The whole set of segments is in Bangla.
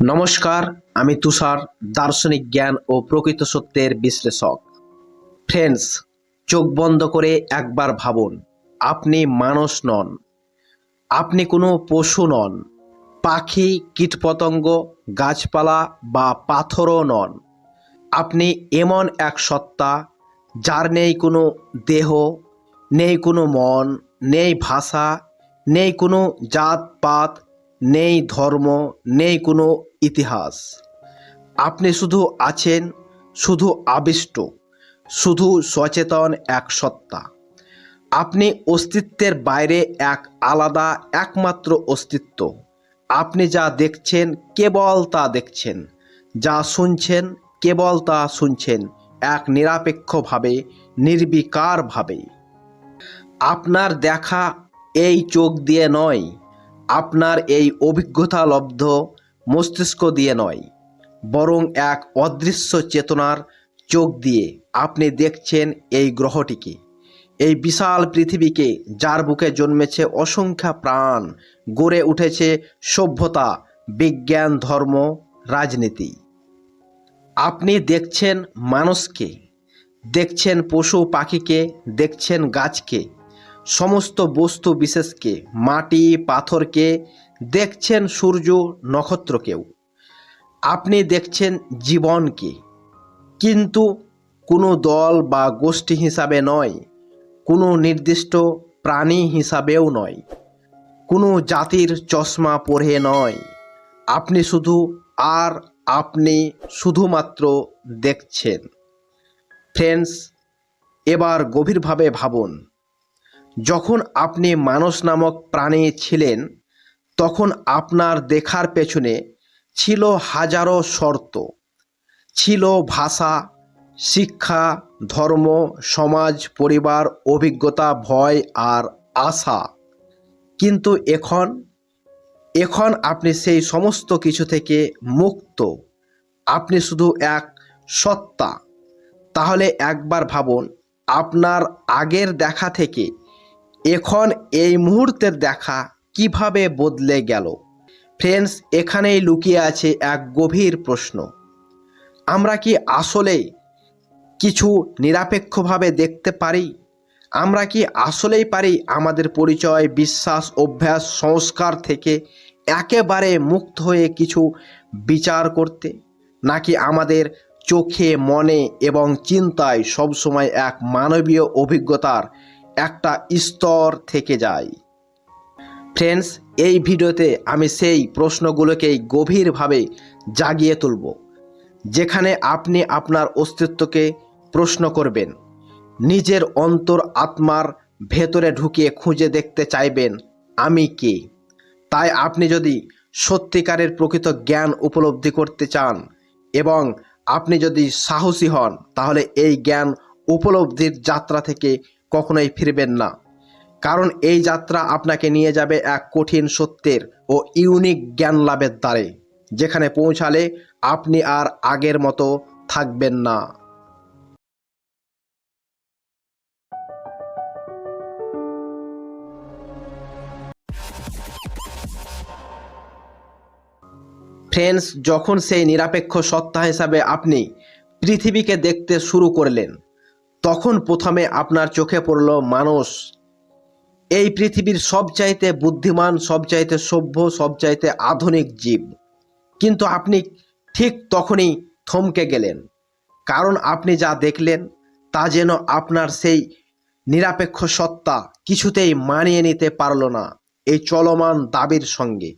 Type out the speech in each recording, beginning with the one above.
নমস্কার, আমি তুষার, দার্শনিক জ্ঞান ও প্রকৃত সত্যের বিশ্লেষক। ফ্রেন্ডস চোখ বন্ধ করে একবার ভাবুন, আপনি মানুষ নন। আপনি কোনো পশু নন, পাখি, কীটপতঙ্গ, গাছপালা বা পাথরও নন। আপনি এমন এক সত্তা, যার নেই কোনো দেহ, নেই কোনো মন, নেই ভাষা, নেই কোনো জাতপাত নেই ধর্ম, নেই কোনো ইতিহাস। আপনি শুধু আছেন, শুধু আবিষ্ট, শুধু সচেতন এক সত্তা। আপনি অস্তিত্বের বাইরে এক আলাদা, একমাত্র অস্তিত্ব। আপনি যা দেখছেন, কেবল তা দেখছেন। যা শুনছেন, কেবল তা শুনছেন, এক নিরপেক্ষভাবে, নির্বিকারভাবে। আপনার দেখা এই চোখ দিয়ে নয় আপনার এই অভিজ্ঞতা লব্ধ মস্তিষ্ক দিয়ে নয়, বরং এক অদৃশ্য চেতনার চোখ দিয়ে আপনি দেখছেন এই গ্রহটিকে। এই বিশাল পৃথিবীকে যার বুকে জন্মেছে অসংখ্য প্রাণ, গড়ে উঠেছে সভ্যতা, বিজ্ঞান, ধর্ম, রাজনীতি। আপনি দেখছেন মানুষকে, দেখছেন পশু পাখিকে, দেখছেন গাছকে সমস্ত বস্তু বিশেষকে, মাটি, পাথরকে, দেখছেন সূর্য নক্ষত্রকেও। আপনি দেখছেন জীবনকে। কিন্তু কোনো দল বা গোষ্ঠী হিসাবে নয়, কোনো নির্দিষ্ট প্রাণী হিসাবেও নয়, কোনো জাতির চশমা পরে নয়। আপনি শুধু আর আপনি শুধুমাত্র দেখছেন। ফ্রেন্ডস, এবার গভীরভাবে ভাবুন যখন আপনি মানুষ নামক প্রাণী ছিলেন, তখন আপনার দেখার পেছনে ছিল হাজারো শর্ত। ছিল ভাষা, শিক্ষা, ধর্ম, সমাজ, পরিবার, অভিজ্ঞতা, ভয় আর আশা। কিন্তু এখন এখন আপনি সেই সমস্ত কিছু থেকে মুক্ত। আপনি শুধু এক সত্তা। তাহলে একবার ভাবুন, আপনার আগের দেখা থেকে এখন এই মুহূর্তের দেখা কীভাবে বদলে গেল? ফ্রেন্ডস এখানেই লুকিয়ে আছে এক গভীর প্রশ্ন। আমরা কি আসলে কিছু নিরপেক্ষভাবে দেখতে পারি? আমরা কি আসলেই পারি আমাদের পরিচয়, বিশ্বাস, অভ্যাস, সংস্কার থেকে একেবারে মুক্ত হয়ে কিছু বিচার করতে? নাকি আমাদের চোখে, মনে এবং চিন্তায় সবসময় এক মানবীয় অভিজ্ঞতার একটা স্তর থেকে যায়। ফ্রেন্ডস এই ভিডিওতে আমি সেই প্রশ্নগুলোকেই গভীরভাবে জাগিয়ে তুলব, যেখানে আপনি আপনার অস্তিত্বকে প্রশ্ন করবেন, নিজের অন্তর আত্মার ভেতরে ঢুকিয়ে খুঁজে দেখতে চাইবেন, আমি কে? তাই আপনি যদি সত্যিকারের প্রকৃত জ্ঞান উপলব্ধি করতে চান এবং আপনি যদি সাহসী হন, তাহলে এই জ্ঞান উপলব্ধির যাত্রা থেকে কখনোই ফিরবেন না। কারণ এই যাত্রা আপনাকে নিয়ে যাবে এক কঠিন সত্যের ও ইউনিক জ্ঞান লাভের দ্বারে, যেখানে পৌঁছালে আপনি আর আগের মতো থাকবেন না। ফ্রেন্ডস, যখন সেই নিরপেক্ষ সত্তা হিসাবে আপনি পৃথিবীকে দেখতে শুরু করলেন তখন প্রথমে আপনার চোখে পড়ল মানুষ। এই পৃথিবীর সবচাইতে বুদ্ধিমান, সবচাইতে সভ্য, সবচাইতে আধুনিক জীব। কিন্তু আপনি ঠিক তখনই থমকে গেলেন। কারণ আপনি যা দেখলেন, তা যেন আপনার সেই নিরপেক্ষ সত্তা কিছুতেই মানিয়ে নিতে পারল না এই চলমান দাবির সঙ্গে।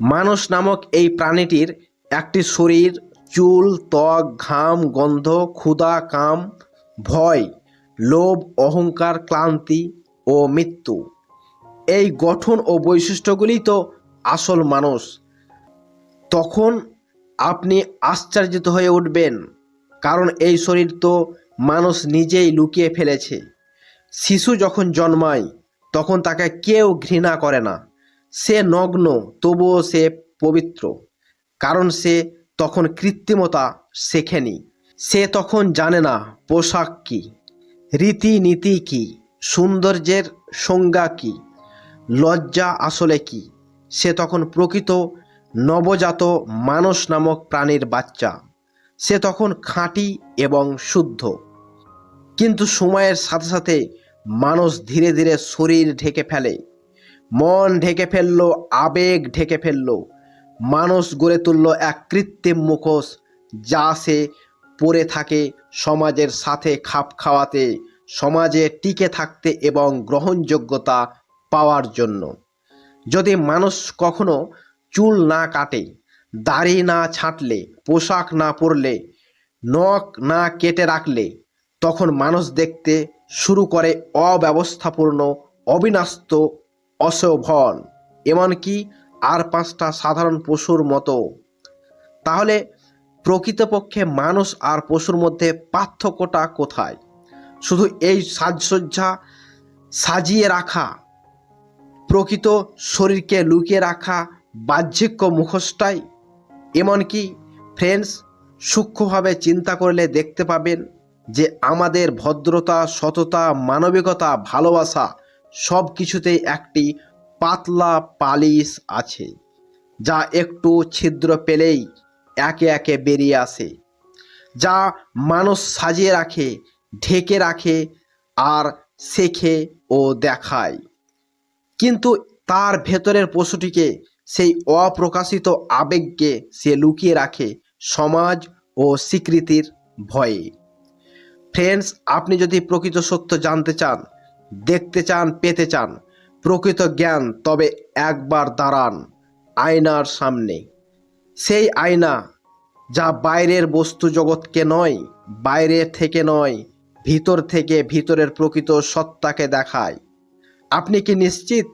মানুষ নামক এই প্রাণীটির একটি শরীর, চুল, ত্বক, ঘাম, গন্ধ, ক্ষুধা, কাম ভয়, লোভ, অহংকার, ক্লান্তি ও মৃত্যু। এই গঠন ও বৈশিষ্ট্যগুলি তো আসল মানুষ। তখন আপনি আশ্চর্যিত হয়ে উঠবেন, কারণ এই শরীর তো মানুষ নিজেই লুকিয়ে ফেলেছে। শিশু যখন জন্মায়, তখন তাকে কেউ ঘৃণা করে না। সে নগ্ন, তবুও সে পবিত্র, কারণ সে তখন কৃত্রিমতা শেখেনি। সে তখন জানে না পোশাক কী, রীতিনীতি কী, সৌন্দর্যের সংজ্ঞা কী, লজ্জা আসলে কি। সে তখন প্রকৃত নবজাত মানুষ নামক প্রাণীর বাচ্চা। সে তখন খাঁটি এবং শুদ্ধ। কিন্তু সময়ের সাথে সাথে মানুষ ধীরে ধীরে শরীর ঢেকে ফেলে। মন ঢেকে ফেলল, আবেগ ঢেকে ফেলল। মানুষ গড়ে তুলল এক কৃত্রিম মুখোশ যা সে পড়ে থাকে সমাজের সাথে খাপ খাওয়াতে, সমাজে টিকে থাকতে এবং গ্রহণযোগ্যতা পাওয়ার জন্য। যদি মানুষ কখনো চুল না কাটে, দাড়ি না ছাঁটলে, পোশাক না পরলে, নখ না কেটে রাখলে, তখন মানুষ দেখতে শুরু করে অব্যবস্থাপূর্ণ, অবিনাস্ত অশোভন এমনকি আর পাঁচটা সাধারণ পশুর মতো। তাহলে প্রকৃতপক্ষে মানুষ আর পশুর মধ্যে পার্থক্যটা কোথায়? শুধু এই সাজসজ্জা সাজিয়ে রাখা, প্রকৃত শরীরকে লুকিয়ে রাখা বাহ্যিক মুখোশটাই? এমনকি ফ্রেন্ডস সূক্ষ্মভাবে চিন্তা করলে দেখতে পাবেন যে আমাদের ভদ্রতা, সততা, মানবিকতা, ভালোবাসা সব কিছুতেই একটি পাতলা পালিশ আছে, যা একটু ছিদ্র পেলেই একে একে বেরিয়ে আসে, যা মানুষ সাজিয়ে রাখে, ঢেকে রাখে আর শেখে ও দেখায়। কিন্তু তার ভেতরের পশুটিকে সেই অপ্রকাশিত আবেগকে সে লুকিয়ে রাখে সমাজ ও স্বীকৃতির ভয়ে। ফ্রেন্ডস, আপনি যদি প্রকৃত সত্য জানতে চান, দেখতে চান, পেতে চান, প্রকৃত জ্ঞান তবে একবার দাঁড়ান আয়নার সামনে। সেই আয়না যা বাইরের বস্তু জগৎকে নয়, বাইরে থেকে নয়, ভিতর থেকে ভিতরের প্রকৃত সত্তাকে দেখায়। আপনি কি নিশ্চিত?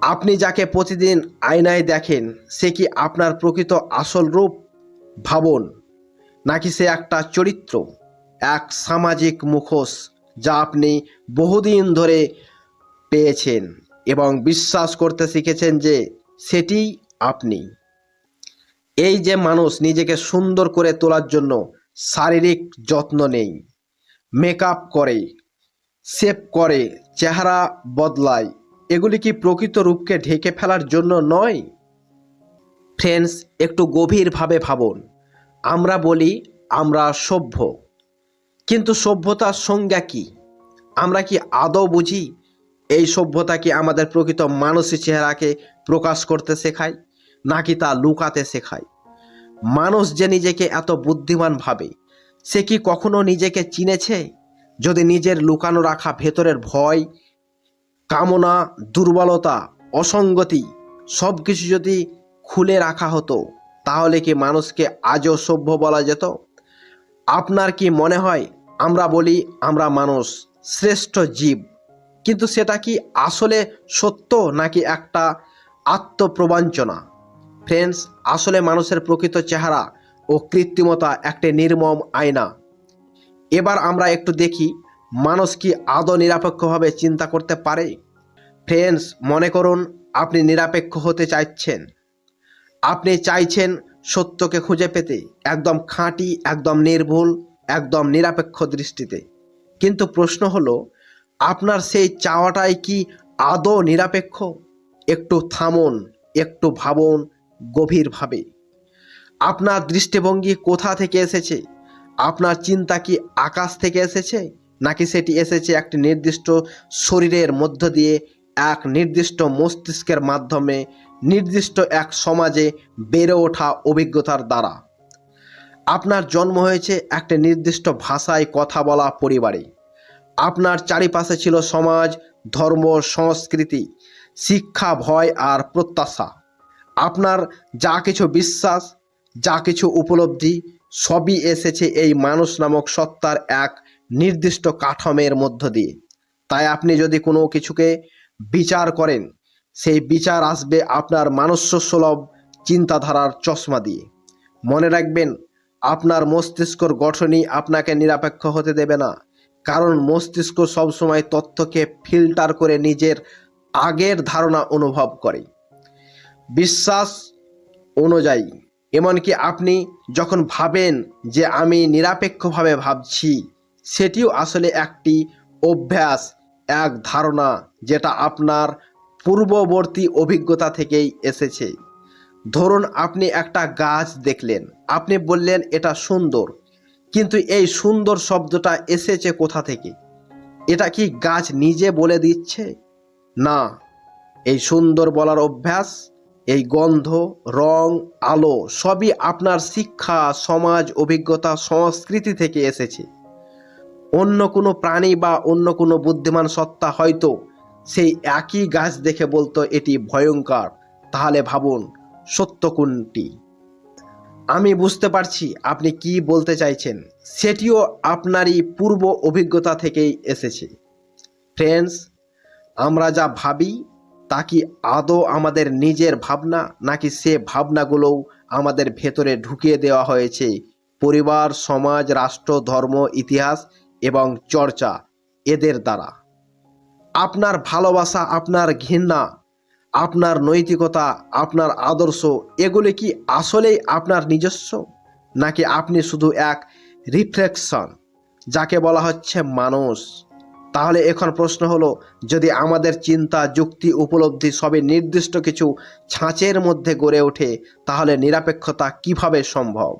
আপনি যাকে প্রতিদিন আয়নায় দেখেন, সে কি আপনার প্রকৃত আসল রূপ ভাবুন, নাকি সে একটা চরিত্র, এক সামাজিক মুখোশ যা আপনি বহুদিন ধরে পেয়েছেন এবং বিশ্বাস করতে শিখেছেন যে সেটিই আপনি? এই যে মানুষ নিজেকে সুন্দর করে তোলার জন্য শারীরিক যত্ন নেই মেকআপ করে শেপ করে, চেহারা বদলায়, এগুলি কি প্রকৃত রূপকে ঢেকে ফেলার জন্য নয়? ফ্রেন্ডস একটু গভীরভাবে ভাবুন। আমরা বলি, আমরা সভ্য। কিন্তু সভ্যতার সংজ্ঞা কি? আমরা কি আদৌ বুঝি এই সভ্যতা কি আমাদের প্রকৃত মানসিক চেহারাকে প্রকাশ করতে শেখায়? নাকি তা লুকাতে শেখায়? মানুষ যে নিজেকে এত বুদ্ধিমান ভাবে, সে কি কখনো নিজেকে চিনেছে? যদি নিজের লুকানো রাখা ভেতরের ভয়, কামনা, দুর্বলতা, অসঙ্গতি সব কিছু যদি খুলে রাখা হতো, তাহলে কি মানুষকে আজও সভ্য বলা যেত? আপনার কি মনে হয় আমরা বলি আমরা মানুষ শ্রেষ্ঠ জীব, কিন্তু সেটা কি আসলে সত্য নাকি একটা আত্মপ্রবাঞ্চনা? ফ্রেন্ডস আসলে মানুষের প্রকৃত চেহারা ও কৃত্রিমতা একটি নির্মম আয়না। এবার আমরা একটু দেখি মানুষ কি আদৌ নিরপেক্ষভাবে চিন্তা করতে পারে? ফ্রেন্ডস মনে করুন আপনি নিরপেক্ষ হতে চাইছেন। আপনি চাইছেন সত্যকে খুঁজে পেতে, একদম খাঁটি, একদম নির্ভুল, একদম নিরপেক্ষ দৃষ্টিতে। কিন্তু প্রশ্ন হলো, আপনার সেই চাওয়াটাই কি আদৌ নিরপেক্ষ? একটু থামুন, একটু ভাবুন গভীরভাবে। আপনার দৃষ্টিভঙ্গি কোথা থেকে এসেছে? আপনার চিন্তা কি আকাশ থেকে এসেছে? নাকি সেটি এসেছে একটি নির্দিষ্ট শরীরের মধ্য দিয়ে, এক নির্দিষ্ট মস্তিষ্কের মাধ্যমে, নির্দিষ্ট এক সমাজে বেড়ে ওঠা অভিজ্ঞতার দ্বারা? আপনার জন্ম হয়েছে একটি নির্দিষ্ট ভাষায় কথা বলা পরিবারে। আপনার চারিপাশে ছিল সমাজ, ধর্ম, সংস্কৃতি, শিক্ষা, ভয় আর প্রত্যাশা। আপনার যা কিছু বিশ্বাস, যা কিছু উপলব্ধি, সবই এসেছে এই মানুষ নামক সত্তার এক নির্দিষ্ট কাঠামের মধ্য দিয়ে। তাই আপনি যদি কোনো কিছুকে বিচার করেন, সেই বিচার আসবে আপনার মানস্য সুলভ চিন্তাধারার চশমা দিয়ে। মনে রাখবেন, আপনার মস্তিষ্কর গঠনই আপনাকে নিরপেক্ষ হতে দেবে না, কারণ মস্তিষ্ক সবসময় তথ্যকে ফিল্টার করে নিজের আগের ধারণা অনুভব করে। বিশ্বাস অনুযায়ী। এমনকি আপনি যখন ভাবেন যে আমি নিরপেক্ষভাবে ভাবছি, সেটিও আসলে একটি অভ্যাস, এক ধারণা যেটা আপনার পূর্ববর্তী অভিজ্ঞতা থেকেই এসেছে। ধরুন আপনি একটা গাছ দেখলেন, আপনি বললেন, এটা সুন্দর। কিন্তু এই সুন্দর শব্দটা এসেছে কোথা থেকে? এটা কি গাছ নিজে বলে দিচ্ছে? না, এই সুন্দর বলার অভ্যাস এই গন্ধ, রং, আলো সবই আপনার শিক্ষা, সমাজ, অভিজ্ঞতা, সংস্কৃতি থেকে এসেছে। অন্য কোনো প্রাণী বা অন্য কোনো বুদ্ধিমান সত্তা হয়তো সেই একই গাছ দেখে বলতো এটি ভয়ঙ্কর। তাহলে ভাবুন, সত্য কোনটি? আমি বুঝতে পারছি আপনি কি বলতে চাইছেন। সেটিও আপনারই পূর্ব অভিজ্ঞতা থেকেই এসেছে। ফ্রেন্ডস আমরা যা ভাবি তা কি আদৌ আমাদের নিজের ভাবনা, নাকি সে ভাবনাগুলোও আমাদের ভেতরে ঢুকিয়ে দেওয়া হয়েছে? পরিবার, সমাজ, রাষ্ট্র, ধর্ম, ইতিহাস এবং চর্চা এদের দ্বারা। আপনার ভালোবাসা, আপনার ঘৃণা, আপনার নৈতিকতা, আপনার আদর্শ, এগুলি কি আসলেই আপনার নিজস্ব? নাকি আপনি শুধু এক রিফ্লেকশন, যাকে বলা হচ্ছে মানুষ? তাহলে এখন প্রশ্ন হলো, যদি আমাদের চিন্তা, যুক্তি, উপলব্ধি সবই নির্দিষ্ট কিছু ছাঁচের মধ্যে গড়ে ওঠে, তাহলে নিরপেক্ষতা কীভাবে সম্ভব?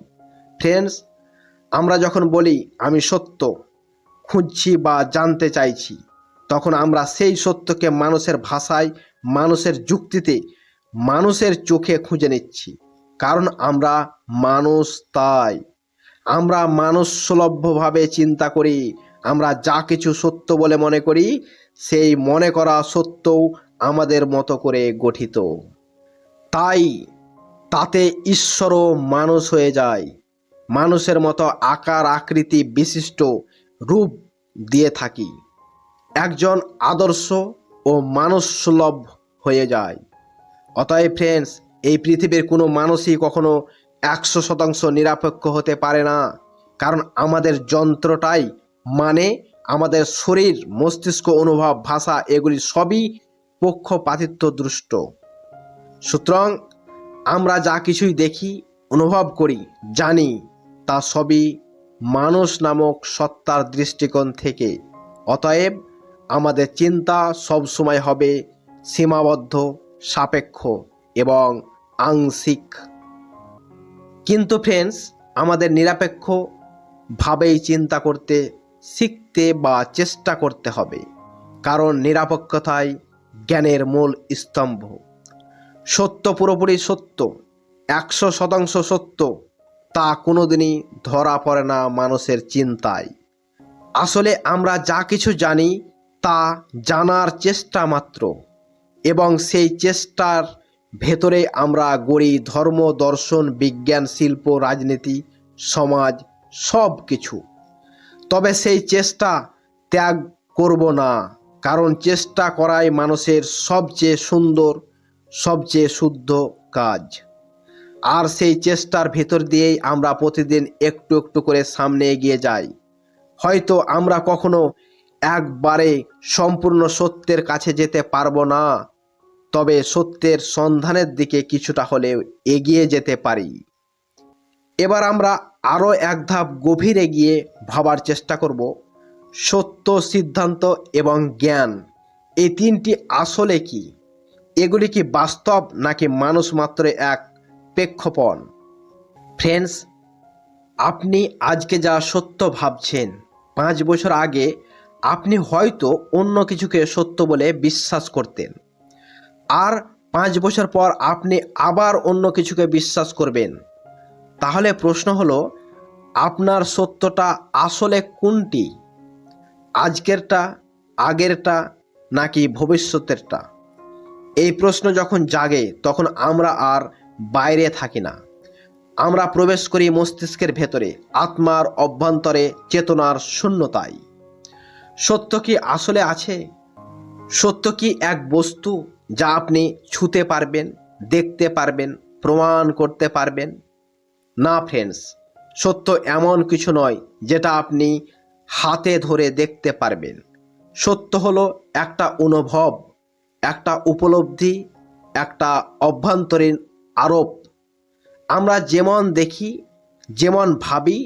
ফ্রেন্ডস আমরা যখন বলি, আমি সত্য খুঁজছি বা জানতে চাইছি, তখন আমরা সেই সত্যকে মানুষের ভাষায়, মানুষের যুক্তিতে, মানুষের চোখে খুঁজে নিচ্ছি। কারণ আমরা মানুষ তাই। আমরা মানুষ সুলভ্যভাবে চিন্তা করি আমরা যা কিছু সত্য বলে মনে করি, সেই মনে করা সত্যও আমাদের মতো করে গঠিত। তাই তাতে ঈশ্বরও মানুষ হয়ে যায়। মানুষের মতো আকার, আকৃতি, বিশিষ্ট রূপ দিয়ে থাকি। একজন আদর্শ ও মানুষ সুলভ হয়ে যায়। অতএব ফ্রেন্ডস এই পৃথিবীর কোনো মানুষই কখনো একশো শতাংশ নিরপেক্ষ হতে পারে না। কারণ আমাদের যন্ত্রটাই মানে আমাদের শরীর, মস্তিষ্ক, অনুভব, ভাষা এগুলি সবই পক্ষপাতিত্ব দৃষ্ট সুতরাং আমরা যা কিছুই দেখি, অনুভব করি, জানি, তা সবই মানুষ নামক সত্তার দৃষ্টিকোণ থেকে। অতএব আমাদের চিন্তা সব সময় হবে সীমাবদ্ধ, সাপেক্ষ এবং আংশিক। কিন্তু ফ্রেন্ডস আমাদের নিরপেক্ষ ভাবেই চিন্তা করতে শিখতে বা চেষ্টা করতে হবে, কারণ নিরপেক্ষতাই জ্ঞানের মূল স্তম্ভ। সত্য পুরোপুরি সত্য, একশো শতাংশ সত্য, তা কোনোদিনই ধরা পড়ে না মানুষের চিন্তায়। আসলে আমরা যা কিছু জানি, তা জানার চেষ্টা মাত্র, এবং সেই চেষ্টার ভেতরে আমরা গড়ি ধর্ম, দর্শন, বিজ্ঞান, শিল্প, রাজনীতি, সমাজ সব কিছু তবে সেই চেষ্টা ত্যাগ করব না, কারণ চেষ্টা করাই মানুষের সবচেয়ে সুন্দর, সবচেয়ে শুদ্ধ কাজ। আর সেই চেষ্টার ভেতর দিয়েই আমরা প্রতিদিন একটু একটু করে সামনে এগিয়ে যাই। হয়তো আমরা কখনো একবারে সম্পূর্ণ সত্যের কাছে যেতে পারব না, তবে সত্যের সন্ধানের দিকে কিছুটা হলেও এগিয়ে যেতে পারি। এবার আমরা আরও এক ধাপ গভীরে গিয়ে ভাবার চেষ্টা করব। সত্য, সিদ্ধান্ত এবং জ্ঞান, এই তিনটি আসলে কি? এগুলি কি বাস্তব নাকি মানুষ মাত্র এক প্রেক্ষপণ ফ্রেন্ডস আপনি আজকে যা সত্য ভাবছেন, পাঁচ বছর আগে আপনি হয়তো অন্য কিছুকে সত্য বলে বিশ্বাস করতেন। আর পাঁচ বছর পর আপনি আবার অন্য কিছুকে বিশ্বাস করবেন। তাহলে প্রশ্ন হলো, আপনার সত্যটা আসলে কোনটি? আজকেরটা, আগেরটা, নাকি ভবিষ্যতেরটা? এই প্রশ্ন যখন জাগে, তখন আমরা আর বাইরে থাকি না। আমরা প্রবেশ করি মস্তিষ্কের ভেতরে, আত্মার অভ্যন্তরে, চেতনার শূন্যতায়। সত্য কি আসলে আছে? সত্য কি এক বস্তু যা আপনি ছুতে পারবেন, দেখতে পারবেন, প্রমাণ করতে পারবেন? না ফ্রেন্ডস সত্য এমন কিছু নয় যেটা আপনি হাতে ধরে দেখতে পারবেন। সত্য হলো একটা অনুভব, একটা উপলব্ধি, একটা অভ্যন্তরীণ আরোপ। আমরা যেমন দেখি, যেমন ভাবি,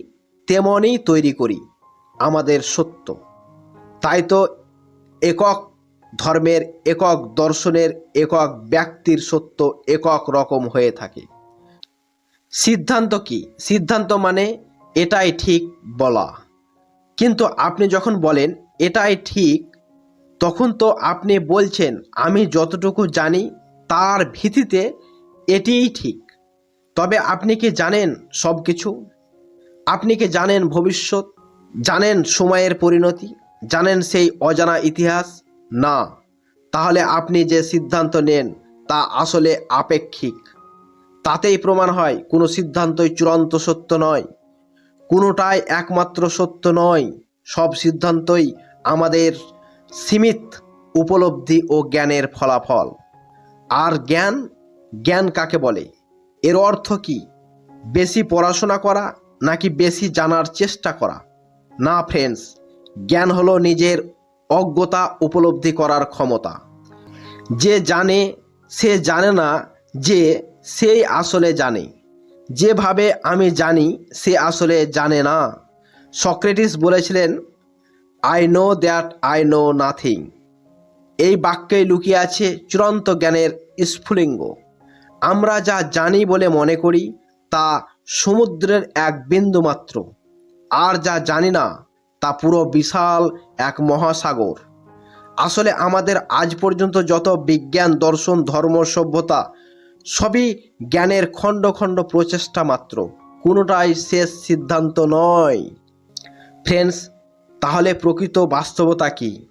তেমনই তৈরি করি আমাদের সত্য। তাই তো একক ধর্মের, একক দর্শনের, একক ব্যক্তির সত্য একক রকম হয়ে থাকে। সিদ্ধান্ত কি? সিদ্ধান্ত মানে এটাই ঠিক বলা। কিন্তু আপনি যখন বলেন এটাই ঠিক, তখন তো আপনি বলছেন, আমি যতটুকু জানি তার ভিত্তিতে এটিই ঠিক। তবে আপনি কি জানেন সব কিছু আপনি কি জানেন ভবিষ্যৎ? জানেন সময়ের পরিণতি? জানেন সেই অজানা ইতিহাস? না। তাহলে আপনি যে সিদ্ধান্ত নেন তা আসলে আপেক্ষিক। তাতেই প্রমাণ হয়, কোনো সিদ্ধান্তই চূড়ান্ত সত্য নয়। কোনোটাই একমাত্র সত্য নয়। সব সিদ্ধান্তই আমাদের সীমিত উপলব্ধি ও জ্ঞানের ফলাফল। আর জ্ঞান জ্ঞান কাকে বলে? এর অর্থ কি? বেশি পড়াশোনা করা নাকি বেশি জানার চেষ্টা করা? না ফ্রেন্ডস জ্ঞান হলো নিজের অজ্ঞতা উপলব্ধি করার ক্ষমতা। যে জানে, সে জানে না যে সেই আসলে জানে। যেভাবে আমি জানি, সে আসলে জানে না। সক্রেটিস বলেছিলেন I know that I know nothing এই বাক্যে লুকিয়ে আছে চূড়ান্ত জ্ঞানের স্ফুলিঙ্গ। আমরা যা জানি বলে মনে করি, তা সমুদ্রের এক বিন্দু মাত্র। আর যা জানি না, তা পুরো বিশাল এক মহাসাগর। আসলে আমাদের আজ পর্যন্ত যত বিজ্ঞান, দর্শন, ধর্ম, সভ্যতা সবই জ্ঞানের খণ্ড খণ্ড প্রচেষ্টা মাত্র। কোনোটাই শেষ সিদ্ধান্ত নয়। ফ্রেন্ডস তাহলে প্রকৃত বাস্তবতা কি?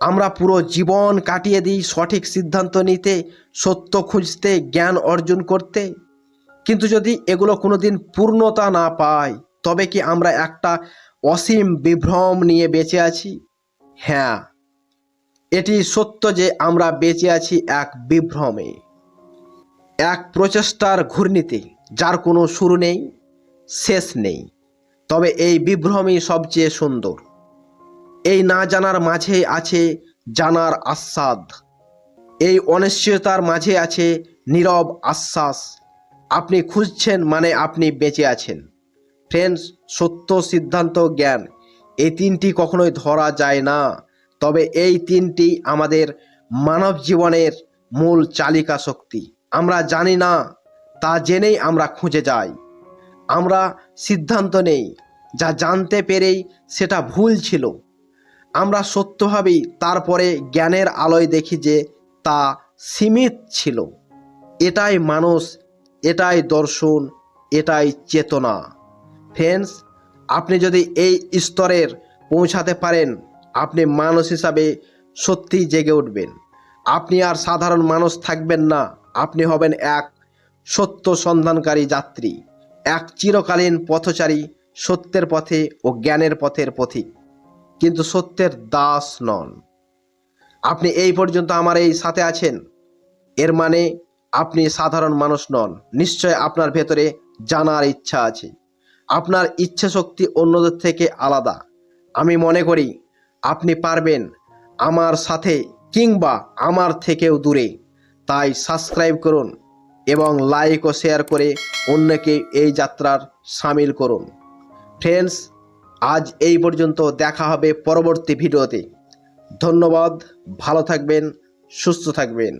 আমরা পুরো জীবন কাটিয়ে দিই সঠিক সিদ্ধান্ত নিতে, সত্য খুঁজতে, জ্ঞান অর্জন করতে? কিন্তু যদি এগুলো কোনোদিন পূর্ণতা না পায় তবে কি আমরা একটা অসীম বিভ্রম নিয়ে বেঁচে আছি? হ্যাঁ এটি সত্য যে আমরা বেঁচে আছি এক বিভ্রমে। এক প্রচেষ্টার ঘূর্ণিতে, যার কোনো শুরু নেই, শেষ নেই। তবে এই বিভ্রমই সবচেয়ে সুন্দর। এই না জানার মাঝে আছে জানার আস্বাদ। এই অনিশ্চয়তার মাঝে আছে নীরব আশ্বাস। আপনি খুঁজছেন মানে আপনি বেঁচে আছেন। ফ্রেন্ডস, সত্য সিদ্ধান্ত জ্ঞান, এই তিনটি কখনোই ধরা যায় না। তবে এই তিনটি আমাদের মানব জীবনের মূল চালিকা শক্তি আমরা জানি না, তা জেনেই আমরা খুঁজে যাই। আমরা সিদ্ধান্ত নেই, যা জানতে পেরেই সেটা ভুল ছিল। আমরা সত্যভাবেই তারপরে জ্ঞানের আলোয় দেখি যে তা সীমিত ছিল। এটাই মানুষ, এটাই দর্শন, এটাই চেতনা। ফ্রেন্ডস, আপনি যদি এই স্তরের পৌঁছাতে পারেন, আপনি মানুষ হিসাবে সত্যিই জেগে উঠবেন। আপনি আর সাধারণ মানুষ থাকবেন না। আপনি হবেন এক সত্য সন্ধানকারী যাত্রী, এক চিরকালীন পথচারী সত্যের পথে ও জ্ঞানের পথের পথিক, কিন্তু সত্যের দাস নন। আপনি এই পর্যন্ত আমার এই সাথে আছেন। এর মানে আপনি সাধারণ মানুষ নন। নিশ্চয় আপনার ভেতরে জানার ইচ্ছা আছে। আপনার ইচ্ছা শক্তি অন্যদের থেকে আলাদা। আমি মনে করি, আপনি পারবেন আমার সাথে কিংবা আমার থেকেও দূরে। তাই সাবস্ক্রাইব করুন এবং লাইক ও শেয়ার করে অন্যকে এই যাত্রার সামিল করুন। ফ্রেন্ডস আজ এই পর্যন্ত দেখা হবে পরবর্তী ভিডিওতে। ধন্যবাদ, ভালো থাকবেন, সুস্থ থাকবেন।